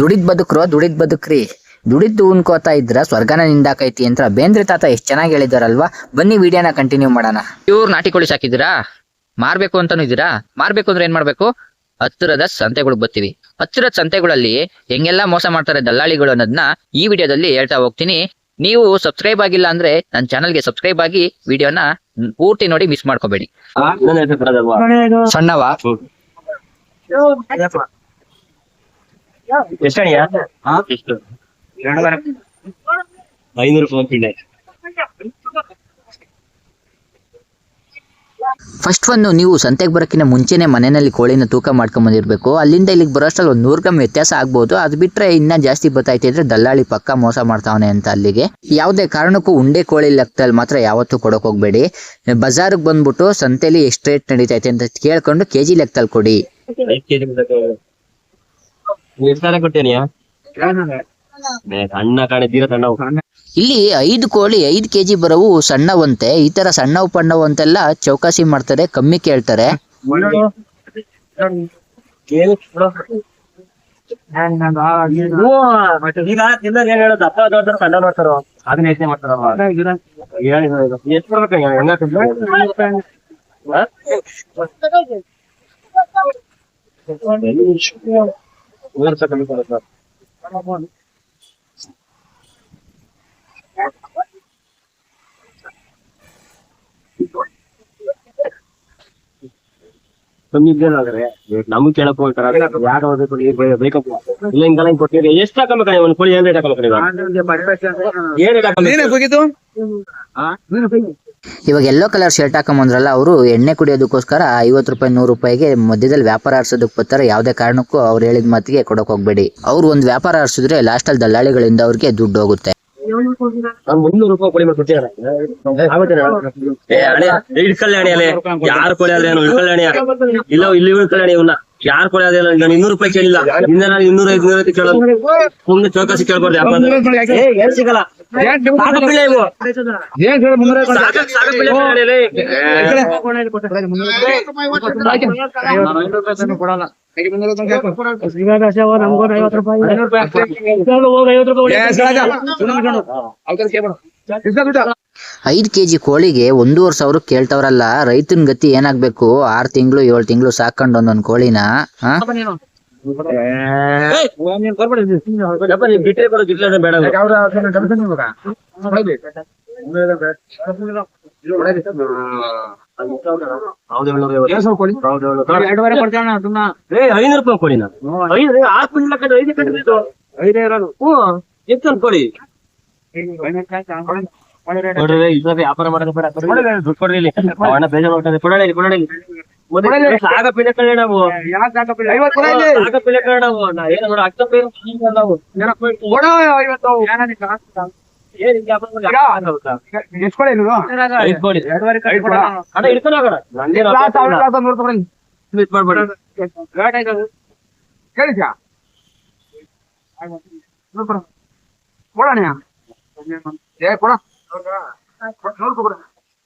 ದುಡಿದ್ ಬದುಕ್ರೋ ದುಡಿದ್ ಬದುಕ್ರಿ. ದುಡಿದ್ದು ಉನ್ಕೋತಾ ಇದ್ರ ಸ್ವರ್ಗನ ನಿಂದಾಕೈತಿ ಅಂತ ಬೇಂದ್ರೆ ತಾತ ಎಷ್ಟ್ ಚೆನ್ನಾಗಿ ಹೇಳಿದಾರಲ್ವಾ? ಬನ್ನಿ ವಿಡಿಯೋನ ಕಂಟಿನ್ಯೂ ಮಾಡೋಣ. ಇವ್ರು ನಾಟಿ ಕೋಳಿ ಸಾಕಿದ್ದೀರಾ? ಮಾರ್ಬೇಕು ಅಂತಾನು ಇದ್ದೀರಾ? ಮಾರ್ಬೇಕು ಅಂದ್ರೆ ಏನ್ ಮಾಡ್ಬೇಕು? ಹತ್ತಿರದ ಸಂತೆಗಳು ಬರ್ತೀವಿ ಹತ್ತಿರದ ಸಂತೆಗಳಲ್ಲಿ ಹೆಂಗೆಲ್ಲ ಮೋಸ ಮಾಡ್ತಾರೆ ದಲ್ಲಾಳಿಗಳು ಅನ್ನೋದನ್ನ ಈ ವಿಡಿಯೋದಲ್ಲಿ ಹೇಳ್ತಾ ಹೋಗ್ತೀನಿ. ನೀವು ಸಬ್ಸ್ಕ್ರೈಬ್ ಆಗಿಲ್ಲ ಅಂದ್ರೆ ನನ್ನ ಚಾನಲ್ಗೆ ಸಬ್ಸ್ಕ್ರೈಬ್ ಆಗಿ ವಿಡಿಯೋನ ಪೂರ್ತಿ ನೋಡಿ ಮಿಸ್ ಮಾಡ್ಕೋಬೇಡಿ. ಸಣ್ಣವ. ಎಷ್ಟಣಿಯ ಎಷ್ಟು? ಐನೂರು ರೂಪಾಯಿ ಫಸ್ಟ್ ಒಂದು ನೀವು ಸಂತೆಗೆ ಬರೋಕ್ಕಿಂತ ಮುಂಚೆನೆ ಮನೆಯಲ್ಲಿ ಕೋಳಿನ ತೂಕ ಮಾಡ್ಕೊಂಡ್ ಬಂದಿರಬೇಕು. ಅಲ್ಲಿಂದ ಇಲ್ಲಿಗೆ ಬರೋಷ್ಟ್ರಲ್ಲಿ ಒಂದು ನೂರು ಗ್ರಾಮ್ ವ್ಯತ್ಯಾಸ ಆಗ್ಬೋದು. ಅದು ಬಿಟ್ರೆ ಇನ್ನ ಜಾಸ್ತಿ ಬರ್ತಾಯ್ತಿ ಅಂದರೆ ದಲ್ಲಾಳಿ ಪಕ್ಕ ಮೋಸ ಮಾಡ್ತಾವನೆ ಅಂತ ಅಲ್ಲಿಗೆ. ಯಾವುದೇ ಕಾರಣಕ್ಕೂ ಉಂಡೆ ಕೋಳಿ ಲೆಕ್ಕದಲ್ಲಿ ಮಾತ್ರ ಯಾವತ್ತೂ ಕೊಡೋಕೆ ಹೋಗ್ಬೇಡಿ. ಬಜಾರ್ಗೆ ಬಂದ್ಬಿಟ್ಟು ಸಂತೆಲಿ ಎಷ್ಟು ರೇಟ್ ನಡೀತೈತೆ ಅಂತ ಕೇಳ್ಕೊಂಡು ಕೆಜಿ ಲೆಕ್ಕದಲ್ಲಿ ಕೊಡಿ. ಕೊಟ್ಟೇನಿಯ ಸಣ್ಣ ಕಾಣೆ ತೀರ ಇಲ್ಲಿ ಐದು ಕೋಳಿ ಐದು ಕೆಜಿ ಬರವು ಸಣ್ಣವಂತೆ. ಈ ತರ ಸಣ್ಣವು ಪಣ್ಣವು ಅಂತೆಲ್ಲ ಚೌಕಾಸಿ ಮಾಡ್ತಾರೆ ಕಮ್ಮಿ ಕೇಳ್ತಾರೆ. ಎಷ್ಟು ಬರ್ಬೇಕು ಹೆಂಗ ಮೂರು ಕಮ್ಮಿ ಕೊಡೋದು ಸರ್ ಕಮ್ಮಿ ಇದ್ದೇನಾದ್ರೆ ನಮ್ಗೆ ಕೇಳಕ್ ಹೋಗ್ತಾರ. ಯಾರು ಹೋಗ್ಬೇಕು ನೀವು ಬೇಕಪ್ಪ ಇಲ್ಲ ಹಿಂಗಲ್ಲ ಹಿಂಗ್ ಕೊಟ್ಟಿರಿ ಎಷ್ಟು ಹಾಕಬೇಕು ಕಣೆ ಒಂದು ಕೋಳಿ? ಏನ್ ರೇಟ್ ಹಾಕಬೇಕು ನೀವು ಏನ್ ರೇಟ್ ಹಾಕಬೇಕು ಇವಾಗ ಎಲ್ಲೋ ಕಲರ್ ಶರ್ಟ್ ಹಾಕೊಂಬಂದ್ರಲ್ಲ ಅವರು ಎಣ್ಣೆ ಕುಡಿಯೋದಕ್ಕೋಸ್ಕರ ಐವತ್ತು ರೂಪಾಯಿ ನೂರು ರೂಪಾಯಿಗೆ ಮಧ್ಯದಲ್ಲಿ ವ್ಯಾಪಾರ ಆಡ್ಸೋದಕ್ಕೆ ಬರ್ತಾರೆ. ಯಾವುದೇ ಕಾರಣಕ್ಕೂ ಅವ್ರು ಹೇಳಿದ ಮಾತಿಗೆ ಕೊಡಕ್ ಹೋಗಬೇಡಿ. ಅವ್ರು ಒಂದು ವ್ಯಾಪಾರ ಆರಿಸಿದ್ರೆ ಲಾಸ್ಟ್ ಅಲ್ಲಿ ದಲ್ಲಾಳಿಗಳಿಂದ ಅವ್ರಿಗೆ ದುಡ್ಡು ಹೋಗುತ್ತೆ. ಯಾರು ಇಲ್ಲ ಇಲ್ಲಿ ಇವನ್ನ ಯಾರು ಕೋಳಿ ನಾನು ಇನ್ನೂರು ರೂಪಾಯಿ ಕೇಳಿಲ್ಲ. ಇನ್ನ ನಾನು ಇನ್ನೂರ ಐದು ಕೇಳೋದು. ಸುಮ್ನೆ ಚೌಕಾಸಿ ಕೇಳ್ಬಾರ್ದು ಸಿಗಲ್ಲ? ಐದು ಕೆಜಿ ಕೋಳಿಗೆ ಒಂದೂವರೆ ಸಾವಿರ ಕೇಳ್ತವ್ರಲ್ಲ ರೈತನ ಗತಿ ಏನಾಗ್ಬೇಕು ಆರ್ ತಿಂಗಳು ಏಳು ತಿಂಗಳು ಸಾಕೊಂಡ್ ಒಂದೊಂದ್ ಕೋಳಿನ ಕೊಡು, ಅದು ಬೇಡ ಐನೂರು ರೂಪಾಯಿ ಕೊಡಿ ನಾನು. ಕೊಡಿ ನೋಡ್ರಿ ಇದ್ರಾಗ ವ್ಯಾಪಾರ ಮಾಡೋದು ಬೇಡ. ದುಡ್ಡು ಕೊಡಲಿ ಇಲ್ಲಿ ಅಣ್ಣ ನೀನ್ ಪಿಲೆ ಕಳ್ಳಿ ನಾವು. ಸಾಗ ಪಿಲೆ ಕಳ್ಳಿ ನಾವು. ನಾ ಏನು ನೋಡು ಅಕ್ಕ ಪೇರು ನಾವು. ಕೊಡಿ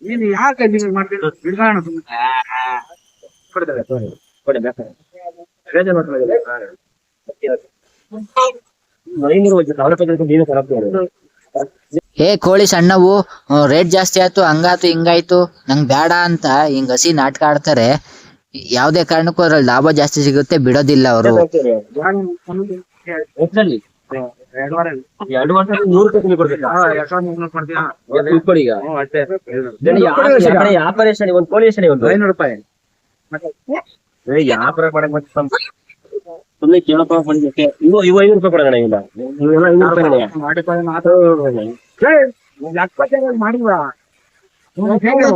ನೀನು ಯಾಕೆ ಮಾಡ್ತೀರ ಬಿಡ್ಗಾಣ ಕೊಡಿ ಬೇಕಾದ್ರೆ ಬೇಜಾರು ಮಾಡ್ಕೊಳ್ಳಿ. ಐನೂರು ವಜ್ಜೆ ಸಾವಿರ ರೂಪಾಯಿ ನೀವೇ ಖರಾಬ್ ಮಾಡಿ ಏ ಕೋಳಿ ಸಣ್ಣವು ರೇಟ್ ಜಾಸ್ತಿ ಆಯ್ತು ಹಂಗಾಯ್ತು ಹಿಂಗಾಯ್ತು ನಂಗ್ ಬೇಡ ಅಂತ ಹಿಂಗ್ ಹಸಿ ನಾಟಕ ಆಡ್ತಾರೆ ಯಾವ್ದೇ ಕಾರಣಕ್ಕೂ ಅದ್ರಲ್ಲಿ ಲಾಭ ಜಾಸ್ತಿ ಸಿಗುತ್ತೆ ಬಿಡೋದಿಲ್ಲ ಅವರು ವ್ಯಾಪಾರ ಒಂದು ಕೋಳಿ ಒಂದು ಐನೂರು ರೂಪಾಯಿ ಏ ವ್ಯಾಪಾರ ಮಾಡಕ್ ಮತ್ತೆ ಸ್ವಲ್ಪ ಸುಮ್ನೆ ಕೇಳಪ್ಪ ಬಂದ್ಬಿಟ್ಟೆ ಇವು ಇವು ಐನೂರು ರೂಪಾಯಿ ಕೊಡೋಣ ಇಲ್ಲ ಇವೆಲ್ಲ ಐನೂರು ರೂಪಾಯಿ. ಮಾಡಿಕೊಳ್ಳಿ ಮಾತು ಮಾಡಿದ್ರ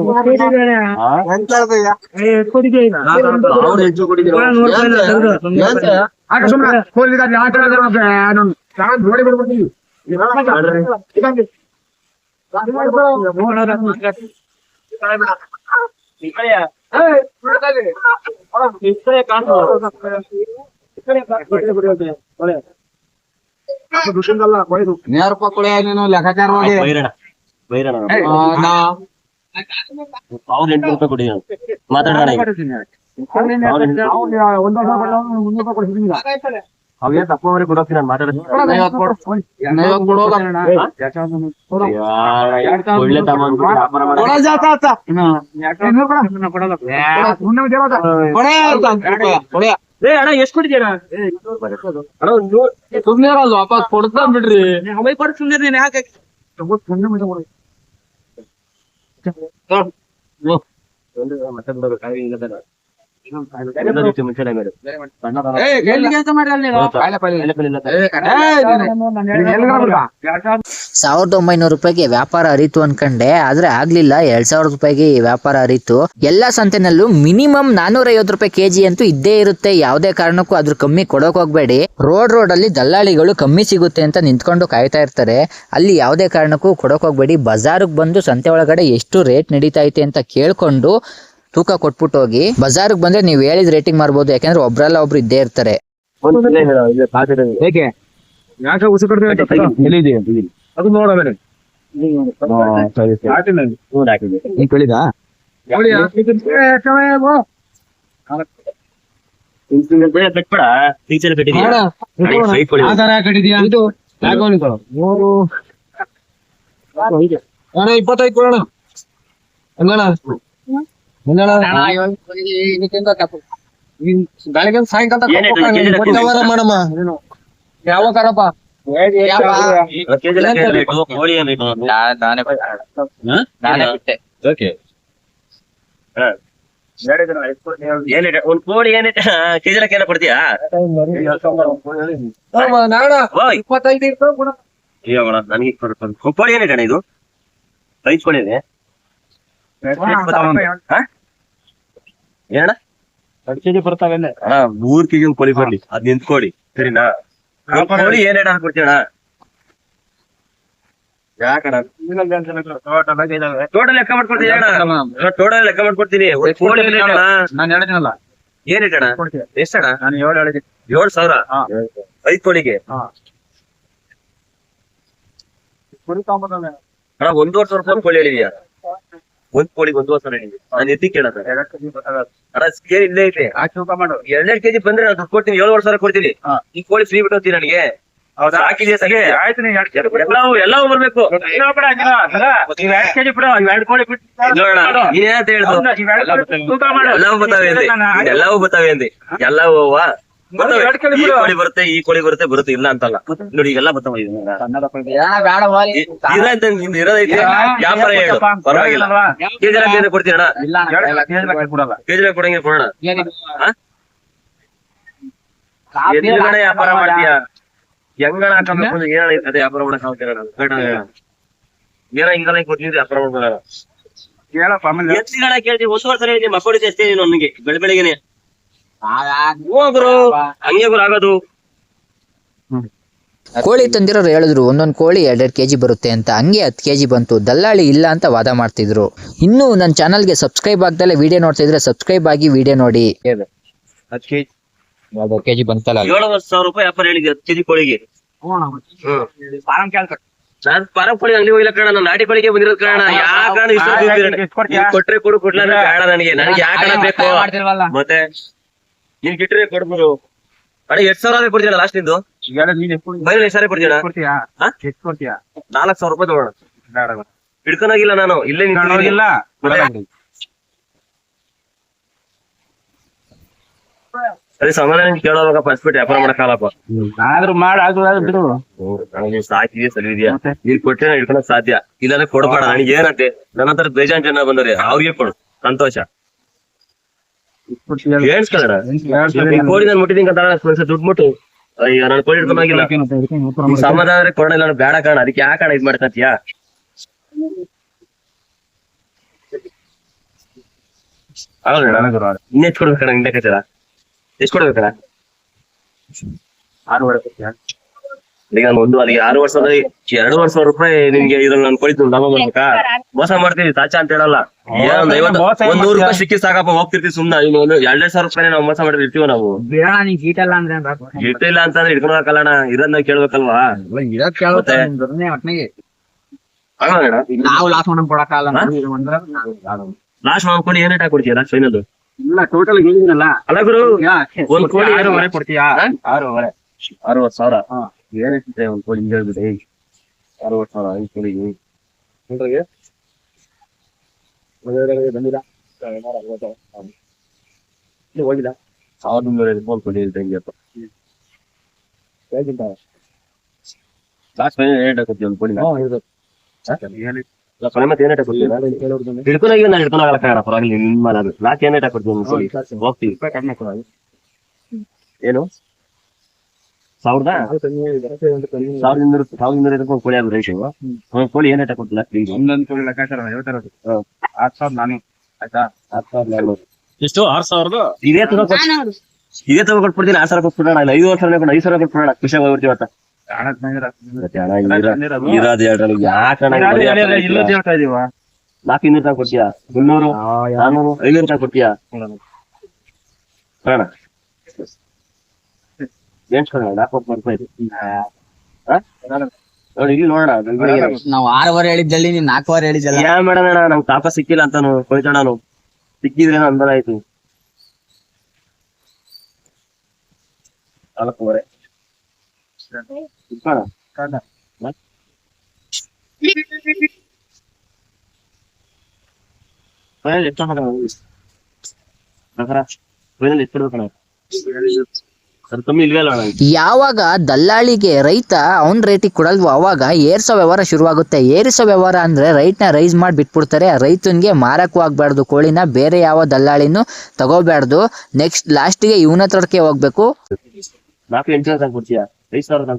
ಕೊಟ್ಟಿದ್ರು. ಎಂತ? ಈ ಕಡೆಯ? ಕಡೆ ಕಡೆ ಕಡೆ. ನೇರ ಪಕ್ಕಳೆ ನೀನು ಬೈರಣ ಸಾವಿರದ ಎಂಟು ರೂಪಾಯಿ ಕೊಟ್ಟಿದ್ದೀನಿ ಮಾತಾಡೋಣ ಈಗ ಒಂದು ಮುನ್ನೂರು ರೂಪಾಯಿ ಅವ್ರಿಗೆ ಅವೇ ಕೊಡೋಕೆ ನಾನು ಮಾತಾಡೋದು. ಏ ಅಣ್ಣ ಎಷ್ಟು ಕೊಡ್ತೀರ ಸುಮ್ನೆ ಇರಲ್ಲ ವಾಪಸ್ ಕೊಡ್ತಾ ಬಿಡ್ರಿ ಮತ್ತೆ ಇಲ್ಲ ಬೇಡ. ಇನ್ನೊಂದು ರೀತಿ ಮುಂಚೆನೆ ಬೇಡ. ಸಾವಿರದ ಒಂಬೈನೂರು ರೂಪಾಯಿಗೆ ವ್ಯಾಪಾರ ಅರಿತು ಅನ್ಕಂಡೆ ಆದ್ರೆ ಆಗ್ಲಿಲ್ಲ. ಎರಡ್ ಸಾವಿರದ ರೂಪಾಯಿಗೆ ವ್ಯಾಪಾರ ಅರಿತು ಎಲ್ಲಾ ಸಂತೆನಲ್ಲೂ ಮಿನಿಮಮ್ ನಾನೂರ ಐವತ್ತು ರೂಪಾಯಿ ಕೆಜಿ ಅಂತೂ ಇದ್ದೇ ಇರುತ್ತೆ. ಯಾವ್ದೇ ಕಾರಣಕ್ಕೂ ಅದ್ರ ಕಮ್ಮಿ ಕೊಡೋಕ್ ಹೋಗ್ಬೇಡಿ. ರೋಡ್ ರೋಡ್ ಅಲ್ಲಿ ದಲ್ಲಾಳಿಗಳು ಕಮ್ಮಿ ಸಿಗುತ್ತೆ ಅಂತ ನಿಂತ್ಕೊಂಡು ಕಾಯ್ತಾ ಇರ್ತಾರೆ. ಅಲ್ಲಿ ಯಾವ್ದೇ ಕಾರಣಕ್ಕೂ ಕೊಡೋಕ್ ಹೋಗ್ಬೇಡಿ. ಬಜಾರ್ಗ್ ಬಂದು ಸಂತೆ ಒಳಗಡೆ ಎಷ್ಟು ರೇಟ್ ನಡೀತಾ ಐತೆ ಅಂತ ಕೇಳ್ಕೊಂಡು ತೂಕ ಕೊಟ್ಬಿಟ್ಟು ಹೋಗಿ ಬಜಾರ್ಗೆ ಬಂದ್ರೆ ನೀವು ಹೇಳಿದ ರೇಟಿಂಗ್ ಮಾಡಬಹುದು ಯಾಕಂದ್ರೆ ಒಬ್ರಲ್ಲ ಒಬ್ರು ಇದ್ದೇ ಇರ್ತಾರೆ. ಏಕೆ? ಯಾಕೆ ಉಸಿ ಕೊಡ್ತೀವಿ ಅದು ನೋಡ ಬೇರೆ ಕೇಳಿದ ಇಪ್ಪತ್ತೈದು ಕೊಡೋಣ. ಬೆಳಗ್ಗೆ ಸಾಯಂಕಾಲ ಮಾಡಮ್ಮ ಯಾವ ಕರಪ್ಪ? ಒಂದು? ಕೋಳಿ ಏನ್ ಬೇಕು? ನಾನೇ ಹಾ? ನಾನೇ ಬಿಟ್ಟೆ. ಓಕೆ. ಹಾ. ಏನಿದೆ? ಒಂದ್ ಕೋಳಿ ಏನಿದೆ? ಕೆಜಿ ಲೆಕ್ಕ ಏನೋ ಕೊಡ್ತೀಯಾ ನಾಡ ಓಯ್! ಇಪ್ಪತ್ತೈದು ಕೋಳಿ ಅಣ್ಣ ಇದು? ಐದು ಕೋಳಿ ಇದೆ? ಏನಣ್ಣ ಅಣ್ಣ ಮೂರ್ ಕೋಳಿ ಬರ್ಲಿ. ಅದ್ ನಿಂತ್ಕೊಡಿ ಸರಿನಾ? ಕೋಳಿ ಏನೇನ ಹಾಕ್ಬಿಡ್ತೀಯಣ್ಣ ಯಾಕಣ್ಣ? ಟೋಟಲ್ ಲೆಕ್ಕ ಮಾಡ್ಕೊಡ್ತೀನಿ ಅಣ್ಣ ಟೋಟಲ್ ಲೆಕ್ಕ ಮಾಡ್ಕೊಡ್ತೀನಿ. ಕೋಳಿ ಏನ್ ರೇಟ್ ಅಣ್ಣ? ನಾನು ಹೇಳಿದ್ನಲ್ಲ. ಏನ್ ರೇಟ್ ಅಣ್ಣ? ಎಷ್ಟಣ್ಣ? ನಾನು ಏಳು ಹೇಳಿದ್ದೀನಿ. ಏಳ್ ಸಾವಿರ? ಹಾ. ಐದ್ ಕೋಳಿಗೆ. ಅಣ್ಣ ಒಂದೂವರೆ ಸಾವಿರ ರೂಪಾಯಿ ಕೋಳಿ ಹೇಳಿದ್ಯಾ. ಒಂದ್ ಕೋಳಿ ಒಂದೂವರೆ ಸಾವಿರ ಹೇಳಿದ್ವಿ ನಾನು ಎತ್ತಿ ಕೇಳೋದು ಅಣ್ಣ ಸ್ಕೇಲ್ ಇಲ್ಲೇ ಐತೆ ಹಾಕಿ ಊಟ ಮಾಡು. ಎರಡೆರಡು ಕೆಜಿ ಬಂದ್ರೆ ನಾನು ದುಡ್ಡು ಕೊಡ್ತೀನಿ ಏಳುವರೆ ಸಾವಿರ ಕೊಡ್ತೀನಿ. ಈ ಕೋಳಿ ಫ್ರೀ ಬಿಟ್ಟು ನನಗೆ. ಆಯ್ತು ಎಲ್ಲವೂ ಎಲ್ಲವೂ ಬರ್ಬೇಕು. ನೀನೇನಂತ ಹೇಳ್ದು. ಎಲ್ಲವೂ ಬತ್ತಾವೆ ಎಲ್ಲವೂ ಬತ್ತಾವೆ ಅಂದೆ. ಎಲ್ಲವೂ ಬರ್ತವೆ. ಈ ಕೋಳಿ ಬರುತ್ತೆ ಈ ಕೋಳಿ ಬರುತ್ತೆ ಬರುತ್ತೆ ಇಲ್ಲ ಅಂತಲ್ಲ. ನೋಡಿ ಈಗೆಲ್ಲ ನಿಂದು ಇರೋದೈತೆ ವ್ಯಾಪಾರ ಹೇಳು? ಪರವಾಗಿಲ್ಲ. ಕೆಜಿ ಲೆಕ್ಕ ಕೊಡ್ತೀನಿ ಅಣ್ಣ. ಎರಡು ಕೆಜಿ ಲೆಕ್ಕ ಕೊಡಂಗೆ ಕೊಡೋಣ. ವ್ಯಾಪಾರ ಮಾಡ್ತೀಯ? ಹೆಂಗಣ ಏನಣ್ಣ ಇದು ಕತೆ ವ್ಯಾಪಾರ ಮಾಡಕ್ ಏನ ಹಿಂಗಲ್ಲ ಕೊಡ್ತೀನಿ ವ್ಯಾಪಾರ ಮಾಡ್ಬೋದಲ್ಲ ಕೇಳಪ್ಪ ಎತ್ತಿಗಣ ಕೇಳ್ತೀವಿ ಹೊಸ ವರ್ಷ ಮಕ್ಕಳಿಗೆ ಅಷ್ಟೇ ನೀನು ನನಗೆ ಬೆಳ ಬೆಳಗ್ಗೆನೆ. ಹೋಗ್ರು ಹಂಗೆ ಗುರು ಆಗೋದು. ಕೋಳಿ ತಂದಿರೋರು ಹೇಳಿದ್ರು ಒಂದೊಂದು ಕೋಳಿ ಎರಡೆರಡು ಕೆಜಿ ಬರುತ್ತೆ ಅಂತ. ಹಂಗೆ ಹತ್ತು ಕೆಜಿ ಬಂತು. ದಲ್ಲಾಳಿ ಇಲ್ಲ ಅಂತ ವಾದ ಮಾಡ್ತಿದ್ರು. ಇನ್ನು ನನ್ನ ಚಾನಲ್ಗೆ ಸಬ್ಸ್ಕ್ರೈಬ್ ಆಗ್ದಲೆ ವಿಡಿಯೋ ನೋಡ್ತಾ ಇದ್ರೆ ಸಬ್ಸ್ಕ್ರೈಬ್ ಆಗಿ ವಿಡಿಯೋ ನೋಡಿ. ಹತ್ತು ಕೆಜಿ. ಬಂತಲ್ಲ ಏಳುವರೆ ಸಾವಿರ ರೂಪಾಯಿ ವ್ಯಾಪಾರ ಹೇಳಿದ್ವಿ ಹತ್ತು ಕೆಜಿ ಕೋಳಿಗೆ. ಫಾರಂ ಕೇಳ್ತ ನಾನ್ ಪರ ಕೋಳಿ ಅಂಗಡಿ ಹೋಗಿಲ್ಲ ಕಣ ನಾನು ನಾಟಿ ಕೋಳಿಗೆ ಬಂದಿರೋದು ಕಣ ಯಾಕಣ ಇಷ್ಟು ದುಡ್ಡು ಇರೋಣ? ನೀನ್ ಕೊಟ್ರೆ ಕೊಡು ಕೊಡ್ಲ ಅಂದ್ರೆ ಬೇಡ ನನಗೆ. ನನಗೆ ಬೇಕು? ಮತ್ತೆ? ನೀನ್ ಗಿಟ್ರೆ ಕೊಡ್ಬೋದು ಅಣ್ಣ ಎರಡ್ ಸಾವಿರ ಕೊಡ್ತೀರಾ ಲಾಸ್ಟ್ ನಿಂದು? ಎಷ್ಟು ಬೈಲ್ ಎಷ್ಟು ಸಾವಿರ? ಎಷ್ಟು ಕೊಡ್ತೀಯಾ? ನಾಲ್ಕು ಸಾವಿರ ರೂಪಾಯಿ ತಗೋಣ ಬೇಡ ಹಿಡ್ಕೊನಾಗಿಲ್ಲ ನಾನು. ಇಲ್ಲೇ ನಿಂತಿದ್ದೀನಿ. ಹೋಗಿಲ್ಲ. ಸಮಾನ ಕೇಳೋವಾಗ ಫಸ್ಟ್ ವ್ಯಾಪಾರ ಮಾಡಕ್ಕಾಗಲ್ಲಪ್ಪ ಆದ್ರೂ ಮಾಡ ಬಿಡು. ನನಗೆ ಸಾಕಿದ್ಯಾ ಸರಿ ಇದೆಯಾ? ನೀನ್ ಕೊಟ್ಟೆ ನಾನು ಹಿಡ್ಕೊಳಕ್ ಸಾಧ್ಯ. ಇಲ್ಲಾಂದ್ರೆ ಕೊಡ್ಬೇಡ. ನನಗೆ ಏನಂತೆ ನನ್ನ ಹತ್ರ ಬೇಜಾನ್ ಜನ ಬಂದವ್ರೆ. ಅವ್ರಿಗೆ ಕೊಡು. ಸಂತೋಷ. ನಾನು ಮುಟ್ಟಿದ್ದೀನಿ ದುಡ್ಡು ಮುಟ್ಟು. ಅಯ್ಯೋ ನಾನು ಸಮಾಧಾನ ಕೊಡೋಣ ಬೇಡ ಕಾರಣ ಅದಕ್ಕೆ ಯಾಕೆ ಕಾರಣ ಇದ್ ಇನ್ನ ಎಷ್ಟು ಕೊಡ್ಬೇಕಣ್ಣ ಆರು ಕಚ್ಚದ ಎಷ್ಟು ಕೊಡ್ಬೇಕಣ್ಣ ಆರೂವರೆ ಈಗ ನಾನು ಒಂದು ಅಲ್ಲಿಗೆ ಆರು ವರ್ಷದ ಎರಡು ವರ್ಷ ರೂಪಾಯಿ ನಿನ್ಗೆ ಇದ್ರಲ್ಲಿ ನಾನು ಕೊಡಿದ್ದು ಲಾಭ ಬರ್ಬೇಕಾ ಮೋಸ ಮಾಡ್ತೀವಿ ತಾಚ ಅಂತ ಹೇಳಲ್ಲ. ಒಂದ್ ಐವತ್ತು ಒಂದ್ ನೂರು ರೂಪಾಯಿ ಸಿಕ್ಕಿ ಸಾಕಪ್ಪ ಹೋಗ್ತಿರ್ತೀವಿ ಸುಮ್ನೆ. ಇನ್ನು ಒಂದು ಎರಡ್ ಸಾವಿರ ರೂಪಾಯಿ ನಾವು ಮೋಸ ಮಾಡಿದ್ರೆ ಇರ್ತೀವ ನಾವು? ಗೀಟಲ್ಲ ಅಂದ್ರೆ ಇರ್ತಿಲ್ಲ ಅಂತಂದ್ರೆ ಕೇಳ್ಬೇಕಲ್ವಾ? ಇರೋದ್? ಒಟ್ನಿಗೆ ಆಗೋಣ ನಾವು ಲಾಸ್ ಮಾಡಕ್ ಕೊಡಕ್ಕಾಗಲ್ಲ ಹಾ? ಲಾಸ್ಟ್ ಮಾಡ್ಕೊಂಡು ಏನ್ ರೇಟ್ ಕೊಡ್ತೀಯ ಲಾಸ್ಟ್ ಫೈನಲ್ ಇಲ್ಲ ಟೋಟಲ್ ಹೇಳಿದ್ರಲ್ಲ ಅಲ್ಲ ಗುರು ಒಂದ್ ಕೋಟಿ ಆರೂವರೆ ಕೊಡ್ತೀಯಾ? ಹಾ? ಆರೂವರೆ. ಅರವತ್ ಸಾವಿರ. ಏನೈತೆ ಒಂದು ಕೋಳಿ ಹಿಂಗೆ ಹೇಳ್ಬಿಡಿ ಅರವತ್ತು ಸಾವಿರ ಐದು ಕೋಳಿಗೆ ಹೋಗಿಲ್ಲ? ಸಾವಿರದ ಮುನ್ನೂರ ಮೂರು ಕೋಳಿ ಕೊಡಿ ಅಂತ ಹೇಳ್ತೀನಿ ಲಾಸ್ಟ್ ಫೈನಲ್ ಏನ್ ಹಾಕೋತಿ ಒಂದು ಕೋಳಿ ಹಿಡ್ಕೊಂಡೋಗಿ ಹಿಡ್ಕೊಂಡೋಗಲ್ಲ ಪರವಾಗಿಲ್ಲ ನಿಮ್ಮ ಲಾಸ್ಟ್ ಒಂದ್ ಕೋಳಿ? ಹೋಗ್ತೀವಿ. ಏನು? ಸಾವಿರದ ಸಾವಿರದ ಇನ್ನೂರು ಸಾವಿರದ ಕೋಳಿ ಆದ್ರೆ ರೇಟ್ ಒಂದ್ ಕೋಳಿ ಏನ್ ಹಾಕೋತಿಲ್ಲ ಒಂದೊಂದು ಕೋಳಿ ಲೆಕ್ಕಾಚಾರ ಇರೋದು. ಆರ್ ಸಾವಿರದ ನಾನು ಆಯ್ತಾ? ಎಷ್ಟು? ಆರ್ ಸಾವಿರದ? ಇದೇ ತರ ಇದೇ ತಗೋ ಕೊಟ್ಬಿಡ್ತೀನಿ ಆ ಸಾವಿರ ಕೊಟ್ಬಿಡೋಣ. ಇಲ್ಲ ಐದು ವರ್ಷ ಕೊಟ್ಟು ಐದು ಸಾವಿರ ಕೊಟ್ಬಿಡೋಣ. ಖುಷಿಯಾಗಿ ಹೋಗ್ಬಿಡ್ತೀವಿ ಅಂತ ನಾಲ್ಕು ಇನ್ನೂರು ತನಕ ಕೊಡ್ತೀಯಾ? ಮುನ್ನೂರು? ನಾನೂರು? ಐನೂರು ತನಕ ಕೊಡ್ತೀಯಾ? ರೂಪಾಯಿ ಹಾ? ನೋಡಿ ಇಲ್ಲಿ ನೋಡೋಣ ಬೆಳ್ಬೆಳಗ್ಗೆ ನಾವು ಆರೂವರೆ ಹೇಳಿದ್ದಲ್ಲಿ ನೀನ್ ನಾಲ್ಕುವರೆ ಹೇಳಿದ್ದಲ್ಲ ಏನ್ ಮಾಡೋಣ ನಮ್ಗೆ ತಾಪ ಸಿಕ್ಕಿಲ್ಲ ಅಂತ ಕೊಯ್ತಣ್ಣನು ಸಿಕ್ಕಿದ್ರೆ ಅನ್ಬಲ ಆಯ್ತು ನಾಲ್ಕೂವರೆ? ಫೈನಲ್ ಎಷ್ಟು ಹಾಕೋಣ? ಪ್ರಕಾರ ಫೈನಲ್ ಎಷ್ಟು ಇಡ್ಬೇಕಣ್ಣ? ಯಾವಾಗ ದಲ್ಲಾಳಿಗೆ ರೈತ ಅವನ್ ರೇಟಿಗೆ ಕೊಡಲ್ವೋ ಅವಾಗ ಏರ್ಸೋ ವ್ಯವಹಾರ ಶುರುವಾಗುತ್ತೆ. ಏರಿಸೋ ವ್ಯವಹಾರ ಅಂದ್ರೆ ರೈಟ್ನ ರೈಸ್ ಮಾಡಿ ಬಿಟ್ಬಿಡ್ತಾರೆ. ರೈತನ್ಗೆ ಮಾರಕ್ಕೂ ಆಗ್ಬಾರ್ದು. ಕೋಳಿನ ಬೇರೆ ಯಾವ ದಲ್ಲಾಳಿನೂ ತಗೋಬಾರ್ದು ನೆಕ್ಸ್ಟ್ ಲಾಸ್ಟಿಗೆ ಇವನ ಹತ್ರಕ್ಕೆ ಹೋಗ್ಬೇಕು. ಸಾವಿರ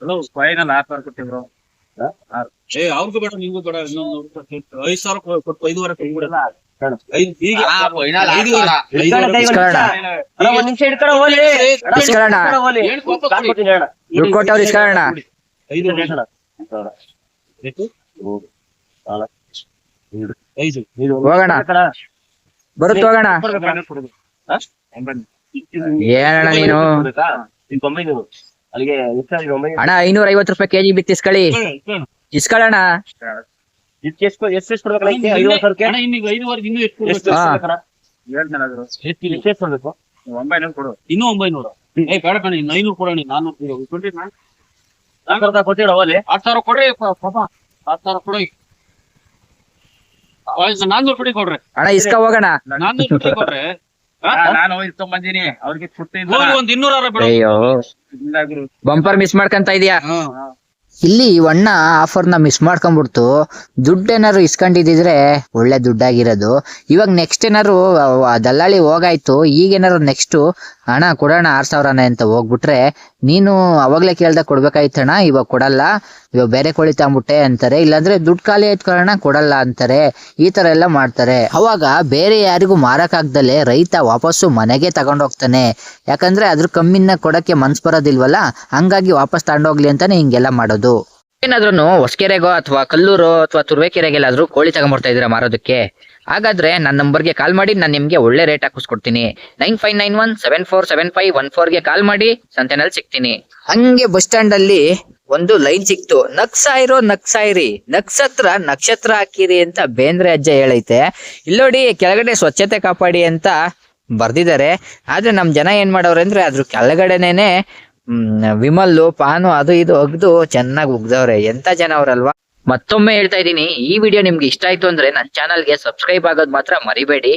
ಸಾವಿರ ಫೈನಲ್ ಆರ್ ಸಾವಿರ ಕೊಟ್ಟಿದ್ರು. ಏ ಅವ್ರಿಗೂ ಬೇಡ ನಿಂಗೂ ಬೇಡ ಇನ್ನೊಂದು ಐದು ಸಾವಿರ ಕೊಟ್ಟು ಐದುವರೆ ಕೈಬಿಡಲ್ಲ ಕೊಟ್ಟವ್ರು ಇಸ್ಕೊಳ್ಳೋಣ ಹೋಗೋಣ. ಬರುತ್ತೆ ಹೋಗೋಣ. ಏನಣ್ಣ ನೀನು. ಅಲ್ಲಿಗೆ ಅಣ್ಣ ಐನೂರ ಐವತ್ತು ರೂಪಾಯಿ ಕೆಜಿ ಬಿತ್ತು ಇಸ್ಕೊಳ್ಳಿ ಇಸ್ಕೊಳ್ಳೋಣ. ಎಷ್ಟು ಎಷ್ಟು ಎಷ್ಟು ಐವತ್ತು ಸಾವಿರಕ್ಕೆ? ಎಷ್ಟು ಎಷ್ಟು ಕೊಡ್ಬೇಕು? ಒಂಬೈನೂರು ಕೊಡು. ಇನ್ನೂ ಒಂಬೈನೂರು. ಏ ಬೇಡ ಕಣಿ ಇನ್ನು ಐನೂರು ಕೊಡೋಣ ನಾನ್ನೂರು ಕೊಡು. ಕೊಡ್ರಿ ನಾನು ನಾಲ್ಕು ಸಾವಿರ? ಹತ್ತು ಕೊಡ್ರಿ ಪ- ಪಾಪ. ಹತ್ತು ಸಾವಿರ ಕೊಡಿ ನಾನ್ನೂರು ಕೊಡಿ ಕೊಡ್ರಿ. ಅಣ್ಣ ಇಸ್ಕ ಹೋಗೋಣ ನಾನ್ನೂರು ಕೊಡಿ ಕೊಡ್ರಿ. ನಾನು ಇಸ್ಕೊಂಡ್ ಬಂದೀನಿ. ಅವ್ರಿಗೆ ಹೋಗಿ ಒಂದ್ ಇನ್ನೂರ ಬಿಡು. ಅಯ್ಯೋ. ಬಂಪರ್ ಮಿಸ್ ಮಾಡ್ಕಂತ ಇದೀಯಾ. ಇಲ್ಲಿ ಅಣ್ಣ ನ ಮಿಸ್ ಮಾಡ್ಕೊಂಡ್ಬಿಡ್ತು. ದುಡ್ಡು ಏನಾರು ಇಸ್ಕೊಂಡಿದ್ರೆ ಒಳ್ಳೆ ದುಡ್ಡಾಗಿರೋದು. ಇವಾಗ ನೆಕ್ಸ್ಟ್ ಏನಾರು ದಲ್ಲಾಳಿ ಹೋಗಾಯ್ತು. ಈಗ ಏನಾರು ನೆಕ್ಸ್ಟ್ ಹಣ ಕೊಡೋಣ ಆರ್ ಸಾವಿರನೇ ಅಂತ ಹೋಗ್ಬಿಟ್ರೆ ನೀನು ಅವಾಗಲೇ ಕೇಳ್ದೆ ಕೊಡ್ಬೇಕಾಯ್ತಣ್ಣ, ಇವಾಗ ಕೊಡಲ್ಲ. ಇವಾಗ ಬೇರೆ ಕೋಳಿ ತಗೊಂಬಿಟ್ಟೆ ಅಂತಾರೆ. ಇಲ್ಲಾಂದ್ರೆ ದುಡ್ಡು ಖಾಲಿ ಆಯ್ತು ಕಾರಣ ಕೊಡಲ್ಲ ಅಂತಾರೆ. ಈ ತರ ಎಲ್ಲ ಮಾಡ್ತಾರೆ. ಅವಾಗ ಬೇರೆ ಯಾರಿಗೂ ಮಾರಕ್ಕಾಗ್ದಲೆ ರೈತ ವಾಪಸ್ಸು ಮನೆಗೆ ತಗೊಂಡೋಗ್ತಾನೆ ಯಾಕಂದ್ರೆ ಅದ್ರ ಕಮ್ಮಿನ ಕೊಡಕ್ಕೆ ಮನ್ಸ್ ಬರೋದಿಲ್ವಲ್ಲ? ಹಂಗಾಗಿ ವಾಪಸ್ ತಗೊಂಡೋಗ್ಲಿ ಅಂತಾನೆ ಹಿಂಗೆಲ್ಲ ಮಾಡೋದು. ಏನಾದ್ರೂ ಹೊಸಕೆರೆಗೋ ಅಥವಾ ಕಲ್ಲೂರು ಅಥವಾ ತುರ್ವೇಕೆರೆಗೆಲ್ಲಾದ್ರೂ ಕೋಳಿ ತಗೊಂಡ್ಬರ್ತಾ ಇದ್ದೀರಾ ಮಾರೋದಕ್ಕೆ? ಹಾಗಾದ್ರೆ ನನ್ನ ನಂಬರ್ಗೆ ಕಾಲ್ ಮಾಡಿ, ನಾನು ನಿಮ್ಗೆ ಒಳ್ಳೆ rate ಹಾಕಿಸ್ಕೊಡ್ತೀನಿ. Nine five nine one seven four seven five one ಫೋರ್ಗೆ call ಮಾಡಿ, ಸಂತೆನಲ್ಲಿ ಸಿಗ್ತೀನಿ. ಹಂಗೆ ಬಸ್ ಸ್ಟ್ಯಾಂಡ್ ಅಲ್ಲಿ ಒಂದು ಲೈನ್ ಸಿಕ್ತು ನಕ್ಸಾ ಇರೋ ನಕ್ಷತ್ರ ನಕ್ಷತ್ರ ಹಾಕಿರಿ ಅಂತ ಬೇಂದ್ರೆ ಅಜ್ಜ ಹೇಳೈತೆ. ಇಲ್ಲೋಡಿ, ಕೆಳಗಡೆ ಸ್ವಚ್ಛತೆ ಕಾಪಾಡಿ ಅಂತ ಬರ್ದಿದ್ದಾರೆ. ಆದ್ರೆ ನಮ್ ಜನ ಏನ್ ಮಾಡವ್ರೆ ಅಂದ್ರೆ ಅದ್ರ ಕೆಳಗಡೆನೇನೆ ವಿಮಲ್ಲು, ಪಾನು, ಅದು ಇದು ಒಗ್ದು ಚೆನ್ನಾಗಿ ಉಗ್ದವ್ರೆ. ಎಂತ ಜನ ಅವ್ರಲ್ವಾ? ಮತ್ತೊಮ್ಮೆ ಹೇಳ್ತಾ ಇದ್ದೀನಿ, ಈ ವಿಡಿಯೋ ನಿಮ್ಗೆ ಇಷ್ಟ ಆಯ್ತು ಅಂದ್ರೆ ನನ್ನ ಚಾನಲ್ಗೆ ಸಬ್ಸ್ಕ್ರೈಬ್ ಆಗೋದು ಮಾತ್ರ ಮರಿಬೇಡಿ.